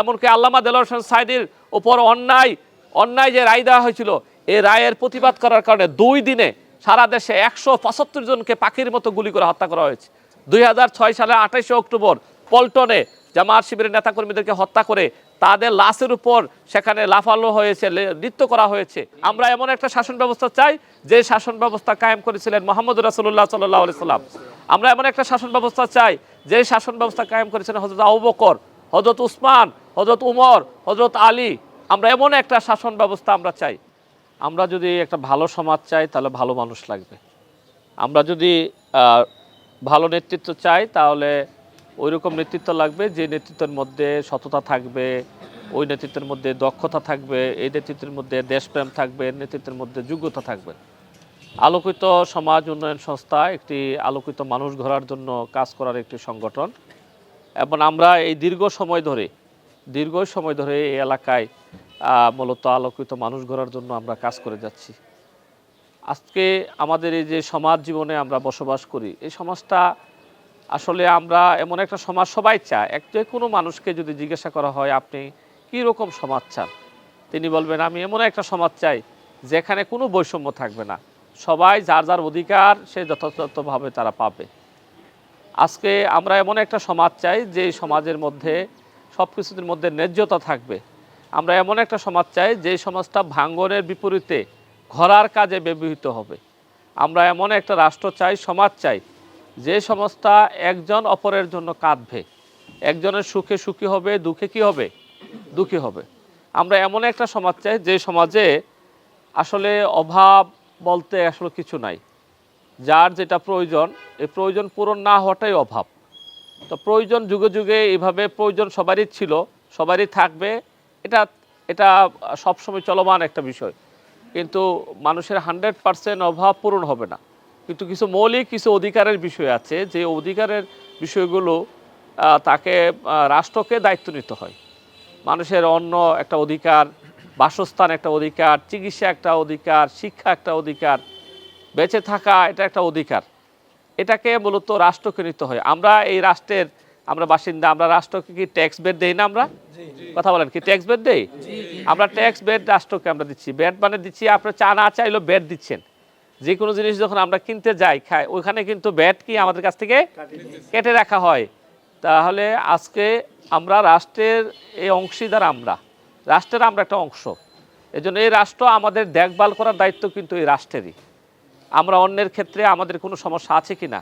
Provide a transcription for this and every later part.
এমনকি আল্লামা দেলোয়ার হোসেন সাইদির উপর অন্যায় অন্যায় যে রায় দেওয়া হয়েছিল এই রায়ের প্রতিবাদ করার কারণে দুই দিনে সারা দেশে একশো পঁচাত্তর জনকে পাখির মতো গুলি করে হত্যা করা হয়েছে। দুই সালে আঠাশে অক্টোবর পল্টনে জামাত শিবিরের নেতাকর্মীদেরকে হত্যা করে তাদের লাশের উপর সেখানে লাফালো হয়েছে নৃত্য করা হয়েছে। আমরা এমন একটা শাসন ব্যবস্থা চাই, যে শাসন ব্যবস্থা কায়েম করেছিলেন মোহাম্মদ রাসুল্লাহ সাল্লাহ সাল্লাম আমরা এমন একটা শাসন ব্যবস্থা চাই, যে শাসন ব্যবস্থা কায়েম করেছিলেন হজরত আবু বকর। হজরত উসমান হজরত উমর হজরত আলী, আমরা এমন একটা শাসন ব্যবস্থা আমরা চাই। আমরা যদি একটা ভালো সমাজ চাই, তাহলে ভালো মানুষ লাগবে। আমরা যদি ভালো নেতৃত্ব চাই, তাহলে ওই রকম নেতৃত্ব লাগবে, যে নেতৃত্বের মধ্যে সততা থাকবে, ওই নেতৃত্বের মধ্যে দক্ষতা থাকবে, এই নেতৃত্বের মধ্যে দেশপ্রেম থাকবে নেতৃত্বের মধ্যে যোগ্যতা থাকবে। আলোকিত সমাজ উন্নয়ন সংস্থা একটি আলোকিত মানুষ গড়ার জন্য কাজ করার একটি সংগঠন। এবং আমরা এই দীর্ঘ সময় ধরে, দীর্ঘ সময় ধরে এই এলাকায় মূলত আলোকিত মানুষ গড়ার জন্য আমরা কাজ করে যাচ্ছি। আজকে আমাদের এই যে সমাজ জীবনে আমরা বসবাস করি, এই সমাজটা আসলে আমরা এমন একটা সমাজ সবাই চায়। এক, যে কোনো মানুষকে যদি জিজ্ঞাসা করা হয়, আপনি কী রকম সমাজ চান? তিনি বলবেন, আমি এমন একটা সমাজ চাই যেখানে কোনো বৈষম্য থাকবে না। সবাই যার যার অধিকার সে যথাযথভাবে তারা পাবে। আজকে আমরা এমন একটা সমাজ চাই যে সমাজের মধ্যে সব কিছুর মধ্যে ন্যায্যতা থাকবে। আমরা এমন একটা সমাজ চাই যে সমাজটা ভাঙ্গনের বিপরীতে ঘরার কাজে ব্যবহৃত হবে। আমরা এমন একটা রাষ্ট্র চাই, সমাজ চাই, যে সমাজটা একজন অপরের জন্য কাঁদবে। একজনের সুখে সুখী হবে, দুঃখে কি হবে? দুঃখী হবে। আমরা এমন একটা সমাজ চাই যে সমাজে আসলে অভাব বলতে আসলে কিছু নাই। যার যেটা প্রয়োজন, এই প্রয়োজন পূরণ না হওয়াটাই অভাব। তো প্রয়োজন যুগে যুগে এইভাবে প্রয়োজন সবারই ছিল, সবারই থাকবে। এটা এটা সবসময় চলমান একটা বিষয়। কিন্তু মানুষের হান্ড্রেড পার্সেন্ট অভাব পূরণ হবে না। কিন্তু কিছু মৌলিক, কিছু অধিকারের বিষয় আছে, যে অধিকারের বিষয়গুলো তাকে রাষ্ট্রকে দায়িত্ব নিতে হয়। মানুষের অন্য একটা অধিকার, বাসস্থান একটা অধিকার, চিকিৎসা একটা অধিকার, শিক্ষা একটা অধিকার বেঁচে থাকা এটা একটা অধিকার। এটাকে মূলত রাষ্ট্রকে নিতে হয়। আমরা এই রাষ্ট্রের আমরা বাসিন্দা আমরা রাষ্ট্রকে কি ট্যাক্স বেড দেই না আমরা? কথা বলেন কি ট্যাক্স বেড দেই? আমরা ট্যাক্স বেড রাষ্ট্রকে আমরা দিচ্ছি। বেড মানে দিচ্ছি আপনার চা না চাইলেও বেড দিচ্ছেন। যে কোনো জিনিস যখন আমরা কিনতে যাই খাই ওইখানে কিন্তু ব্যাট কি আমাদের কাছ থেকে কেটে রাখা হয়। তাহলে আজকে আমরা রাষ্ট্রের এই অংশীদার আমরা। রাষ্ট্রের আমরা একটা অংশ। এজন্য এই রাষ্ট্র আমাদের দেখভাল করার দায়িত্ব কিন্তু এই রাষ্ট্রেরই। আমরা অন্যের ক্ষেত্রে আমাদের কোনো সমস্যা আছে কি না?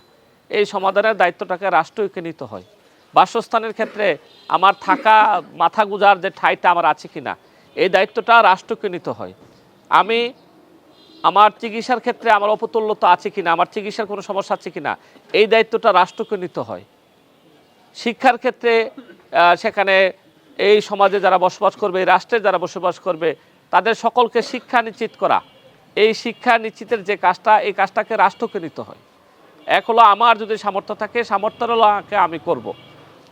এই সমাধানের দায়িত্বটাকে রাষ্ট্রকে নিতে হয়। বাসস্থানের ক্ষেত্রে আমার থাকা, মাথা গুজার যে ঠাইটা আমার আছে কি না, এই দায়িত্বটা রাষ্ট্রকে নিতে হয়। আমি আমার চিকিৎসার ক্ষেত্রে আমার অপতুল্যতা আছে কি না, আমার চিকিৎসার কোনো সমস্যা আছে কি না, এই দায়িত্বটা রাষ্ট্রকে নিতে হয়। শিক্ষার ক্ষেত্রে সেখানে এই সমাজে যারা বসবাস করবে, এই রাষ্ট্রে যারা বসবাস করবে, তাদের সকলকে শিক্ষা নিশ্চিত করা। এই শিক্ষা নিশ্চিতের যে কাজটা, এই কাজটাকে রাষ্ট্রকে নিতে হয়। এক হলো আমার যদি সামর্থ্য থাকে সামর্থ্যকে আমি করব।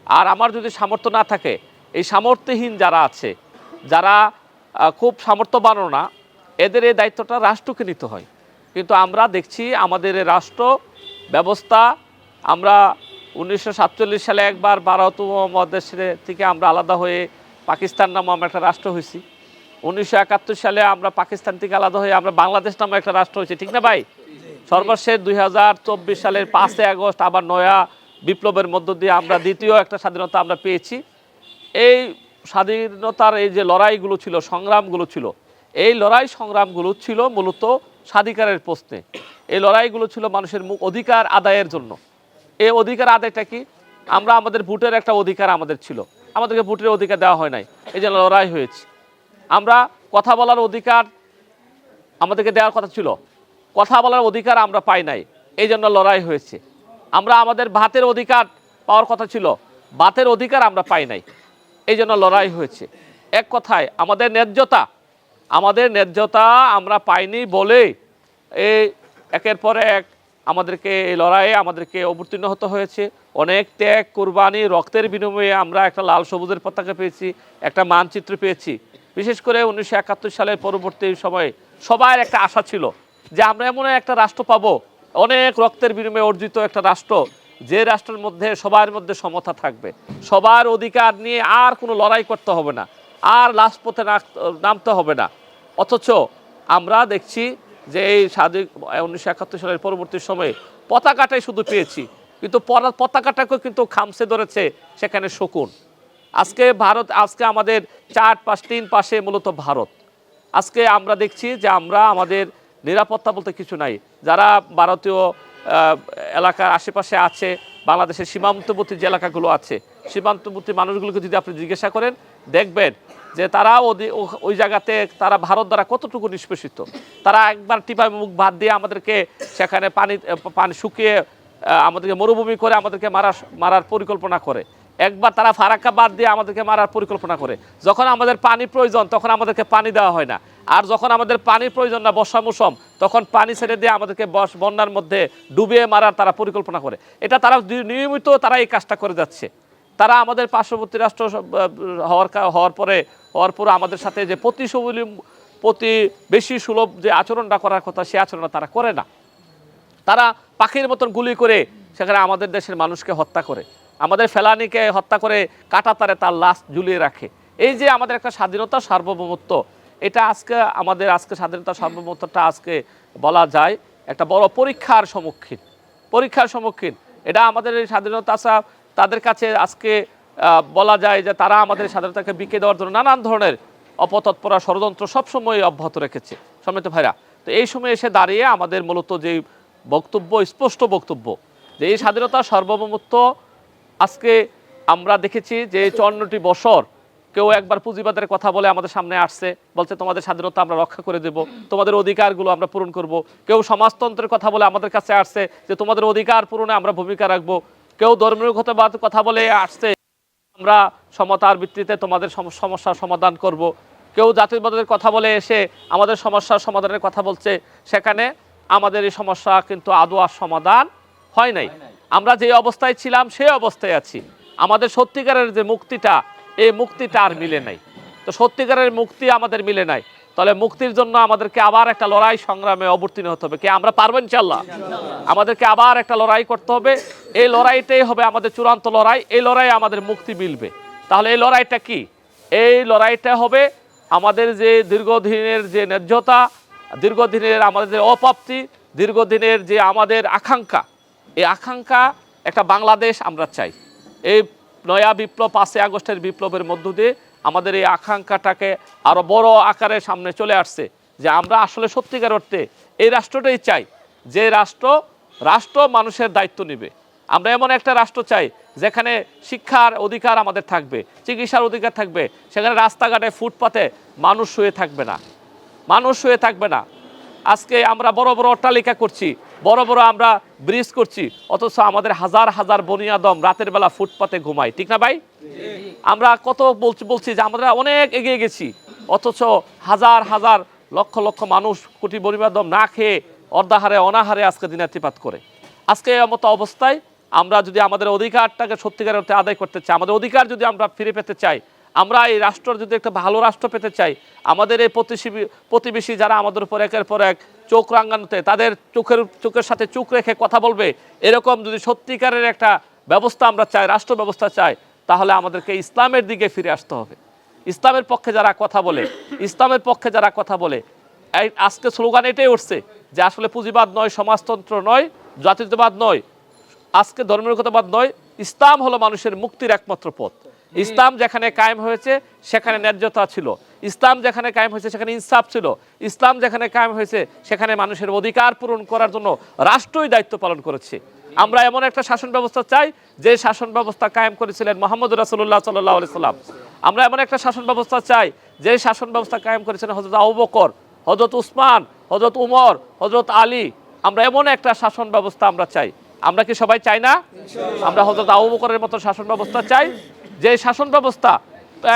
আর আমার যদি সামর্থ্য না থাকে, এই সামর্থ্যহীন যারা আছে, যারা খুব সামর্থ্যবানও না, এদের এই দায়িত্বটা রাষ্ট্রকে নিতে হয়। কিন্তু আমরা দেখছি আমাদের রাষ্ট্র ব্যবস্থা, আমরা উনিশশো সাতচল্লিশ সালে একবার ভারততম মহাদেশের থেকে আমরা আলাদা হয়ে পাকিস্তান নামে আমরা একটা রাষ্ট্র হয়েছি। উনিশশো একাত্তর সালে আমরা পাকিস্তান থেকে আলাদা হয়ে আমরা বাংলাদেশ নামে একটা রাষ্ট্র হয়েছি, ঠিক না ভাই? সর্বশেষ দুই হাজার চব্বিশ সালের পাঁচই আগস্ট আবার নয়া বিপ্লবের মধ্য দিয়ে আমরা দ্বিতীয় একটা স্বাধীনতা আমরা পেয়েছি। এই স্বাধীনতার এই যে লড়াইগুলো ছিল, সংগ্রামগুলো ছিল, এই লড়াই সংগ্রামগুলো ছিল মূলত স্বাধিকারের প্রশ্নে। এই লড়াইগুলো ছিল মানুষের মুখ অধিকার আদায়ের জন্য। এই অধিকার আদায়টা কি? আমরা আমাদের ভোটের একটা অধিকার আমাদের ছিল। আমাদেরকে ভোটের অধিকার দেওয়া হয় নাই। এই যে লড়াই হয়েছে। আমরা কথা বলার অধিকার আমাদেরকে দেওয়ার কথা ছিল। কথা বলার অধিকার আমরা পাই নাই। এই জন্য লড়াই হয়েছে। আমরা আমাদের ভাতের অধিকার পাওয়ার কথা ছিল। ভাতের অধিকার আমরা পাই নাই। এই জন্য লড়াই হয়েছে। এক কথায়, আমাদের ন্যায্যতা আমাদের ন্যায্যতা আমরা পাইনি বলে এই একের পর এক আমাদেরকে এই লড়াইয়ে আমাদেরকে অবতীর্ণ হতে হয়েছে। অনেক ত্যাগ, কোরবানি, রক্তের বিনিময়ে আমরা একটা লাল সবুজের পতাকা পেয়েছি, একটা মানচিত্র পেয়েছি। বিশেষ করে উনিশশো একাত্তর সালের পরবর্তী সময়ে সবার একটা আশা ছিল যে আমরা এমন একটা রাষ্ট্র পাবো, অনেক রক্তের বিনিময়ে অর্জিত একটা রাষ্ট্র যে রাষ্ট্রের মধ্যে, সবার মধ্যে সমতা থাকবে। সবার অধিকার নিয়ে আর কোনো লড়াই করতে হবে না, আর লাস্ট পথে নামতে হবে না। অথচ আমরা দেখছি যে এই স্বাধীন উনিশশো একাত্তর সালের পরবর্তী সময়ে পতাকাটাই শুধু পেয়েছি, কিন্তু পতাকাটাকেও কিন্তু খামসে ধরেছে সেখানে শকুন। আজকে ভারত, আজকে আমাদের চার পাঁচ, তিন পাশে মূলত ভারত। আজকে আমরা দেখছি যে আমরা আমাদের নিরাপত্তা বলতে কিছু নাই। যারা ভারতীয় এলাকার আশেপাশে আছে, বাংলাদেশের সীমান্তবর্তী যে এলাকাগুলো আছে, সীমান্তবর্তী মানুষগুলোকে যদি আপনি জিজ্ঞাসা করেন, দেখবেন যে তারা ওই জায়গাতে তারা ভারত দ্বারা কতটুকু নিষ্পেষিত? তারা একবার টিপায় মুখ ভাত দিয়ে আমাদেরকে সেখানে পানি পানি শুকিয়ে আমাদেরকে মরুভূমি করে আমাদেরকে মারা মারার পরিকল্পনা করে। একবার তারা ফারাক্কা বাদ দিয়ে আমাদেরকে মারার পরিকল্পনা করে। যখন আমাদের পানি প্রয়োজন, তখন আমাদেরকে পানি দেওয়া হয় না। আর যখন আমাদের পানির প্রয়োজন না, বর্ষা মৌসুম, তখন পানি ছেড়ে দিয়ে আমাদেরকে বন্যার মধ্যে ডুবিয়ে মারার তারা পরিকল্পনা করে। এটা তারা নিয়মিত তারা এই কাজটা করে যাচ্ছে। তারা আমাদের পার্শ্ববর্তী রাষ্ট্র হওয়ার হওয়ার পরে হওয়ার পরে আমাদের সাথে যে প্রতি প্রতি বেশি সুলভ যে আচরণটা করার কথা, সে আচরণটা তারা করে না। তারা পাখির মতন গুলি করে সেখানে আমাদের দেশের মানুষকে হত্যা করে। আমাদের ফেলানিকে হত্যা করে কাটাতারে তার লাশ ঝুলিয়ে রাখে। এই যে আমাদের একটা স্বাধীনতা, সার্বভৌমত্ব, এটা আজকে আমাদের আজকে স্বাধীনতা, সার্বভৌমত্বটা আজকে বলা যায় একটা বড় পরীক্ষার সম্মুখীন। পরীক্ষার সম্মুখীন। এটা আমাদের এই স্বাধীনতা তাদের কাছে আজকে বলা যায় যে তারা আমাদের স্বাধীনতাকে বিকে দেওয়ার জন্য নানান ধরনের অপতৎপরা ষড়যন্ত্র সবসময় অব্যাহত রেখেছে। সমিত ভাইরা, তো এই সময় এসে দাঁড়িয়ে আমাদের মূলত যে বক্তব্য, স্পষ্ট বক্তব্য, যে এই স্বাধীনতা, সার্বভৌমত্ব আজকে আমরা দেখেছি যে চুয়ান্নটি বছর কেউ একবার পুঁজিবাদের কথা বলে আমাদের সামনে আসছে, বলছে তোমাদের স্বাধীনতা আমরা রক্ষা করে দেব, তোমাদের অধিকারগুলো আমরা পূরণ করব। কেউ সমাজতন্ত্রের কথা বলে আমাদের কাছে আসছে যে তোমাদের অধিকার পূরণে আমরা ভূমিকা রাখব। কেউ ধর্মীয় কথা বলে আসছে, আমরা সমতার ভিত্তিতে তোমাদের সমস্যার সমাধান করব। কেউ জাতিবাদের কথা বলে এসে আমাদের সমস্যার সমাধানের কথা বলছে, সেখানে আমাদের এই সমস্যা কিন্তু আদৌ আর সমাধান হয় নাই। আমরা যে অবস্থায় ছিলাম সেই অবস্থায় আছি। আমাদের সত্যিকারের যে মুক্তিটা, এই মুক্তিটা আর মিলে নাই। তো সত্যিকারের মুক্তি আমাদের মিলে নাই। তাহলে মুক্তির জন্য আমাদেরকে আবার একটা লড়াই সংগ্রামে অবতীর্ণ হতে হবে। কে, আমরা পারব ইনশাল্লাহ আমাদেরকে আবার একটা লড়াই করতে হবে। এই লড়াইটাই হবে আমাদের চূড়ান্ত লড়াই। এই লড়াই আমাদের মুক্তি মিলবে। তাহলে এই লড়াইটা কি? এই লড়াইটা হবে আমাদের যে দীর্ঘদিনের যে ন্যায্যতা, দীর্ঘদিনের আমাদের যে অপ্রাপ্তি, দীর্ঘদিনের যে আমাদের আকাঙ্ক্ষা এই আকাঙ্ক্ষা একটা বাংলাদেশ আমরা চাই। এই নয়া বিপ্লব পাঁচই আগস্টের বিপ্লবের মধ্য দিয়ে আমাদের এই আকাঙ্ক্ষাটাকে আরও বড় আকারে সামনে চলে আসছে যে আমরা আসলে সত্যিকার অর্থে এই রাষ্ট্রটাই চাই। যে রাষ্ট্র রাষ্ট্র মানুষের দায়িত্ব নেবে। আমরা এমন একটা রাষ্ট্র চাই যেখানে শিক্ষার অধিকার আমাদের থাকবে, চিকিৎসার অধিকার থাকবে, সেখানে রাস্তাঘাটে ফুটপাতে মানুষ শুয়ে থাকবে না। মানুষ শুয়ে থাকবে না। আজকে আমরা বড় বড় অট্টালিকা করছি, বড় বড় আমরা ব্রিজ করছি, অথচ আমাদের হাজার হাজার বনিয়াদম রাতের বেলা ফুটপাতে ঘুমাই ঠিক না ভাই? আমরা কত বলছি বলছি যে আমরা অনেক এগিয়ে গেছি, অথচ হাজার হাজার লক্ষ লক্ষ মানুষ কোটি বনিয়াদম না খেয়ে অর্ধাহারে, অনাহারে আজকে দিনাতিপাত করে। আজকে মতো অবস্থায় আমরা যদি আমাদের অধিকারটাকে সত্যিকার অর্থে আদায় করতে চাই, আমাদের অধিকার যদি আমরা ফিরে পেতে চাই আমরা এই রাষ্ট্র যদি একটা ভালো রাষ্ট্র পেতে চাই, আমাদের এই প্রতিবেশী প্রতিবেশী যারা আমাদের উপর একের পর এক চোখ রাঙ্গানোতে তাদের চোখের চোখের সাথে চোখ রেখে কথা বলবে, এরকম যদি সত্যিকারের একটা ব্যবস্থা আমরা চাই, রাষ্ট্র ব্যবস্থা চাই, তাহলে আমাদেরকে ইসলামের দিকে ফিরে আসতে হবে। ইসলামের পক্ষে যারা কথা বলে, ইসলামের পক্ষে যারা কথা বলে, এই আজকে স্লোগান এটাই উঠছে যে আসলে পুঁজিবাদ নয়, সমাজতন্ত্র নয়, জাতীয়তাবাদ নয়, আজকে ধর্মনিরপেক্ষতাবাদ নয়, ইসলাম হলো মানুষের মুক্তির একমাত্র পথ। ইসলাম যেখানে কায়েম হয়েছে সেখানে ন্যায্যতা ছিল। ইসলাম যেখানে কায়েম হয়েছে সেখানে ইনসাফ ছিল। ইসলাম যেখানে কায়েম হয়েছে সেখানে মানুষের অধিকার পূরণ করার জন্য রাষ্ট্রই দায়িত্ব পালন করেছে। আমরা এমন একটা শাসন ব্যবস্থা চাই যে শাসন ব্যবস্থা কায়েম করেছিলেন মোহাম্মদ রাসুল্লাহ সাল্লাহ সাল্লাম। আমরা এমন একটা শাসন ব্যবস্থা চাই যে শাসন ব্যবস্থা কায়েম করেছিলেন হজরত আবু বকর হজরত উসমান হজরত উমর হজরত আলী। আমরা এমন একটা শাসন ব্যবস্থা আমরা চাই। আমরা কি সবাই চাই না? আমরা হজরত আবু বকরের মতো শাসন ব্যবস্থা চাই যে শাসন ব্যবস্থা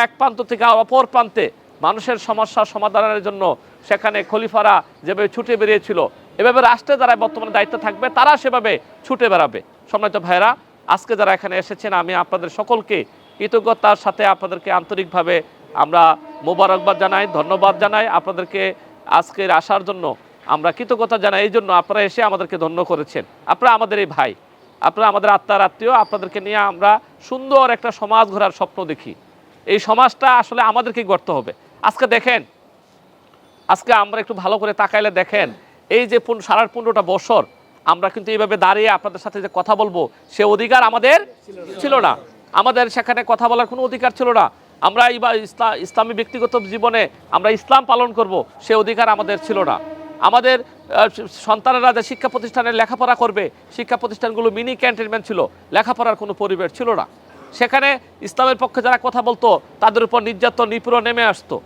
এক প্রান্ত থেকে অপর প্রান্তে মানুষের সমস্যার সমাধানের জন্য সেখানে খলিফারা যেভাবে ছুটে বেরিয়েছিল, এভাবে রাষ্ট্রে যারা বর্তমানে দায়িত্ব থাকবে, তারা সেভাবে ছুটে বেড়াবে। সম্মানিত ভাইরা আজকে যারা এখানে এসেছেন, আমি আপনাদের সকলকে কৃতজ্ঞতার সাথে আপনাদেরকে আন্তরিকভাবে আমরা মোবারকবাদ জানাই, ধন্যবাদ জানাই। আপনাদেরকে আজকের আসার জন্য আমরা কৃতজ্ঞতা জানাই। এই জন্য আপনারা এসে আমাদেরকে ধন্য করেছেন। আপনারা আমাদের এই ভাই। আপনারা আমাদের আত্মার আত্মীয়, আপনাদেরকে নিয়ে আমরা সুন্দর একটা সমাজ ঘোরার স্বপ্ন দেখি। এই সমাজটা আসলে আমাদেরকে গড়তে হবে। আজকে দেখেন, আজকে আমরা একটু ভালো করে তাকাইলে দেখেন, এই যে পুন- সারা পনেরোটা বছর আমরা কিন্তু এইভাবে দাঁড়িয়ে আপনাদের সাথে যে কথা বলব, সে অধিকার আমাদের ছিল না। আমাদের সেখানে কথা বলার কোনো অধিকার ছিল না। আমরা ইসলাম ইসলামী ব্যক্তিগত জীবনে আমরা ইসলাম পালন করব, সে অধিকার আমাদের ছিল না। আমাদের সন্তানেরা যে শিক্ষা প্রতিষ্ঠানে লেখাপড়া করবে, শিক্ষা প্রতিষ্ঠানগুলো মিনি ক্যান্টনমেন্ট ছিল, লেখাপড়ার কোনো পরিবেশ ছিল না। সেখানে ইসলামের পক্ষে যারা কথা বলতো, তাদের উপর নির্যাতন, নিপীড়ন নেমে আসতো।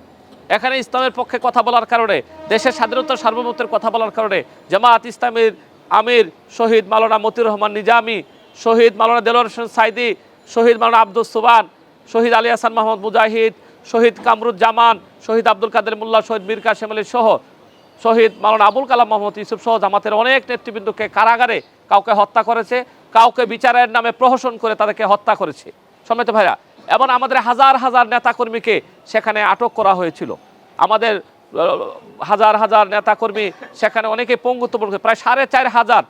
এখানে ইসলামের পক্ষে কথা বলার কারণে, দেশের স্বাধীনতা সার্বভৌমত্বের কথা বলার কারণে জামাত ইসলামের আমির শহীদ মাওলানা মতিউর রহমান নিজামি, শহীদ মাওলানা দেলোয়ার হোসেন সাইদি, শহীদ মাওলানা আব্দুল সুবান শহীদ আলী হাসান মাহমুদ মুজাহিদ, শহীদ কামরুজ্জামান, শহীদ আব্দুল কাদের মোল্লা, শহীদ মীর কাশেম আলী সহ শহীদ মাওলানা আবুল কালাম মোহাম্মদ ইউসুফ সহ জামাতের অনেক নেতৃবৃন্দকে কারাগারে কাউকে হত্যা করেছে, কাউকে বিচারের নামে প্রহসন করে তাদেরকে হত্যা করেছে। সমেত ভাইরা এবং আমাদের হাজার হাজার নেতাকর্মীকে সেখানে আটক করা হয়েছিল। আমাদের হাজার হাজার নেতাকর্মী সেখানে অনেকে পঙ্গুত্ব। প্রায় সাড়ে চার হাজার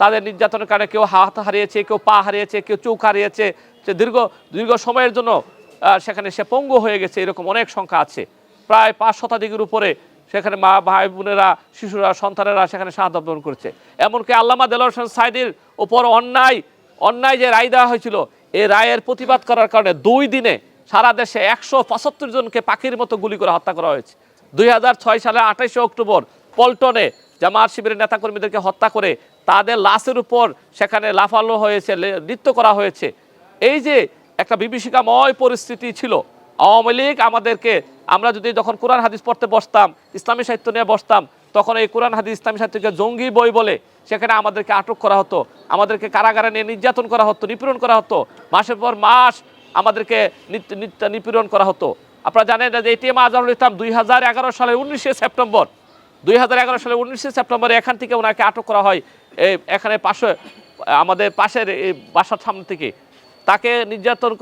তাদের নির্যাতনের কারণে কেউ হাত হারিয়েছে, কেউ পা হারিয়েছে, কেউ চোখ হারিয়েছে। সে দীর্ঘ দীর্ঘ সময়ের জন্য সেখানে সে পঙ্গু হয়ে গেছে, এরকম অনেক সংখ্যা আছে। প্রায় পাঁচ শতাধিকের উপরে সেখানে মা, ভাই, বোনেরা, শিশুরা, সন্তানেরা সেখানে শাহাদ বরণ করেছে। এমনকি আল্লামা হোসেন সাইদির উপর অন্যায় অন্যায় যে রায় দেওয়া হয়েছিল এই রায়ের প্রতিবাদ করার কারণে দুই দিনে সারা দেশে একশো পঁচাত্তর জনকে পাখির মতো গুলি করে হত্যা করা হয়েছে। দুই হাজার ছয় সালে আঠাশে অক্টোবর পল্টনে জামাত শিবিরের নেতাকর্মীদেরকে হত্যা করে তাদের লাশের উপর সেখানে লাফালো হয়েছে নৃত্য করা হয়েছে। এই যে একটা বিভীষিকাময় পরিস্থিতি ছিল আওয়ামী লীগ আমাদেরকে, আমরা যদি যখন কোরআন হাদিস পড়তে বসতাম, ইসলামী সাহিত্য নিয়ে বসতাম, তখন এই কোরআন হাদিস, ইসলামী সাহিত্যকে জঙ্গি বই বলে সেখানে আমাদেরকে আটক করা হতো, আমাদেরকে কারাগারে নিয়ে নির্যাতন করা হতো, নিপীড়ন করা হতো। মাসের পর মাস আমাদেরকে নিপীড়ন করা হতো। আপনারা জানেন যে এটিএম আজহারুল ইসলাম দুই হাজার এগারো সালের উনিশে সেপ্টেম্বর, দুই হাজার এগারো সালের উনিশে সেপ্টেম্বরে এখান থেকে ওনাকে আটক করা হয় এখানে পাশে, আমাদের পাশের এই বাসার সামনে থেকে। তাকে নির্যাতন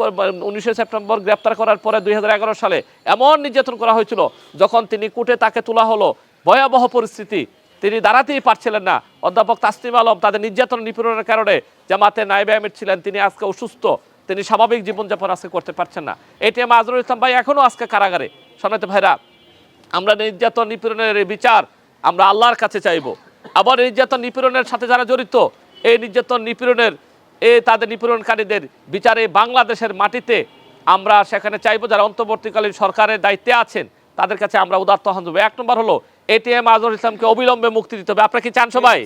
উনিশে সেপ্টেম্বর গ্রেপ্তার করার পরে দুই হাজার এগারো সালে এমন নির্যাতন করা হয়েছিল, যখন তিনি কুটে তাকে তোলা হলো। ভয়াবহ পরিস্থিতি। তিনি দাঁড়াতেই পারছিলেন না। অধ্যাপক তাসলিম আলম তাদের নির্যাতন নিপীড়নের কারণে জামাতে নাইবে আমির ছিলেন। তিনি আজকে অসুস্থ। তিনি স্বাভাবিক জীবনযাপন আজকে করতে পারছেন না। এটিএম আজরুল ইসলাম ভাই এখনও আজকে কারাগারে। সনাতে ভাইরা, আমরা নির্যাতন নিপীড়নের বিচার আমরা আল্লাহর কাছে চাইব। আবার নির্যাতন নিপীড়নের সাথে যারা জড়িত, এই নির্যাতন নিপীড়নের এই তাদের নিপীড়নকারীদের বিচারে বাংলাদেশের মাটিতে আমরা সেখানে চাইব যারা অন্তর্বর্তীকালীন সরকারের দায়িত্বে আছেন, তাদের কাছে আমরা উদার্ত আহ্বান দেবো এক নম্বর হলো এটিএম আজহর ইসলামকে অবিলম্বে মুক্তি দিতে হবে। আপনারা কি চান সবাই?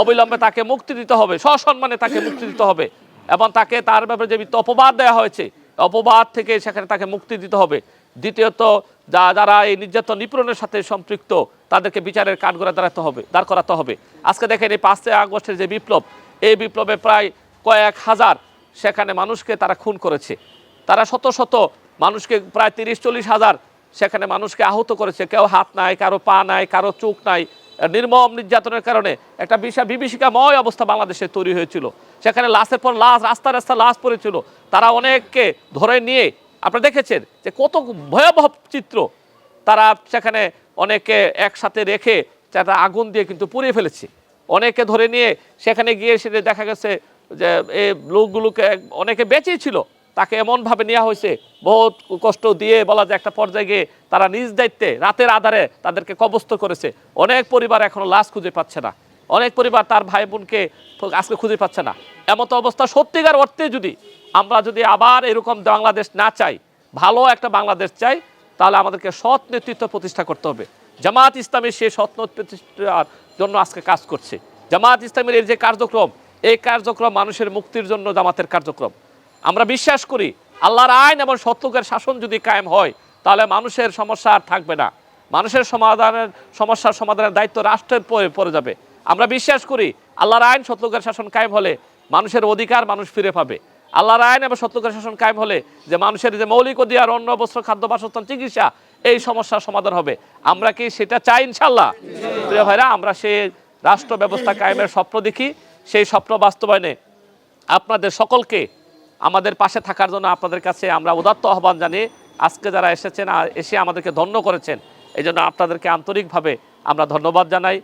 অবিলম্বে তাকে মুক্তি দিতে হবে, সসম্মানে তাকে মুক্তি দিতে হবে এবং তাকে তার ব্যাপারে যে অপবাদ দেওয়া হয়েছে, অপবাদ থেকে সেখানে তাকে মুক্তি দিতে হবে। দ্বিতীয়ত, যা যারা এই নির্যাতন নিপীড়নের সাথে সম্পৃক্ত, তাদেরকে বিচারের কাঠগড়া দাঁড়াতে হবে, দাঁড় করাতে হবে। আজকে দেখেন এই পাঁচই আগস্টের যে বিপ্লব, এই বিপ্লবে প্রায় কয়েক হাজার সেখানে মানুষকে তারা খুন করেছে। তারা শত শত মানুষকে, প্রায় তিরিশ চল্লিশ হাজার সেখানে মানুষকে আহত করেছে। কেউ হাত নাই, কারও পা নাই, কারও চোখ নাই। নির্মম নির্যাতনের কারণে একটা বিশা বিভীষিকাময় অবস্থা বাংলাদেশে তৈরি হয়েছিল। সেখানে লাশের পর লাশ রাস্তা রাস্তা লাশ পড়েছিল। তারা অনেককে ধরে নিয়ে, আপনারা দেখেছেন যে কত ভয়াবহ চিত্র। তারা সেখানে অনেকে একসাথে রেখে সেটা আগুন দিয়ে কিন্তু পুড়িয়ে ফেলেছে। অনেকে ধরে নিয়ে সেখানে গিয়ে সেটা দেখা গেছে যে এই লোকগুলোকে অনেকে বেঁচেই ছিল তাকে এমনভাবে নেওয়া হয়েছে, বহুত কষ্ট দিয়ে বলা যায় একটা পর্যায়ে গিয়ে তারা নিজ দায়িত্বে রাতের আধারে তাদেরকে কবস্ত করেছে। অনেক পরিবার এখনও লাশ খুঁজে পাচ্ছে না। অনেক পরিবার তার ভাই বোনকে আজকে খুঁজে পাচ্ছে না। এমতো অবস্থা সত্যিকার অর্থে যদি আমরা যদি আবার এরকম বাংলাদেশ না চাই, ভালো একটা বাংলাদেশ চাই, তাহলে আমাদেরকে সৎ নেতৃত্ব প্রতিষ্ঠা করতে হবে। জামাত ইসলামের সেই সৎ প্রতিষ্ঠার জন্য আজকে কাজ করছে। জামাত ইসলামের এই যে কার্যক্রম এই কার্যক্রম মানুষের মুক্তির জন্য জামাতের কার্যক্রম। আমরা বিশ্বাস করি আল্লাহর আইন এবং সত্যকের শাসন যদি কায়েম হয়, তাহলে মানুষের সমস্যা আর থাকবে না। মানুষের সমাধানের, সমস্যার সমাধানের দায়িত্ব রাষ্ট্রের পরে পড়ে যাবে। আমরা বিশ্বাস করি আল্লাহর আইন সত্যকের শাসন কায়েম হলে মানুষের অধিকার মানুষ ফিরে পাবে। আল্লাহর আইন এবং সত্যকের শাসন কায়েম হলে যে মানুষের যে মৌলিক অধিকার, অন্ন, বস্ত্র, খাদ্য, বাসস্থান, চিকিৎসা, এই সমস্যার সমাধান হবে। আমরা কি সেটা চাই ইনশাল্লাহ প্রিয় ভাইরা, আমরা সে রাষ্ট্র ব্যবস্থা কায়েমের স্বপ্ন দেখি। সেই স্বপ্ন বাস্তবায়নে আপনাদের সকলকে আমাদের পাশে থাকার জন্য আপনাদের কাছে আমরা উদাত্ত আহ্বান জানিয়ে আজকে যারা এসেছেন এসে আমাদেরকে ধন্য করেছেন। এই জন্য আপনাদেরকে আন্তরিকভাবে আমরা ধন্যবাদ জানাই।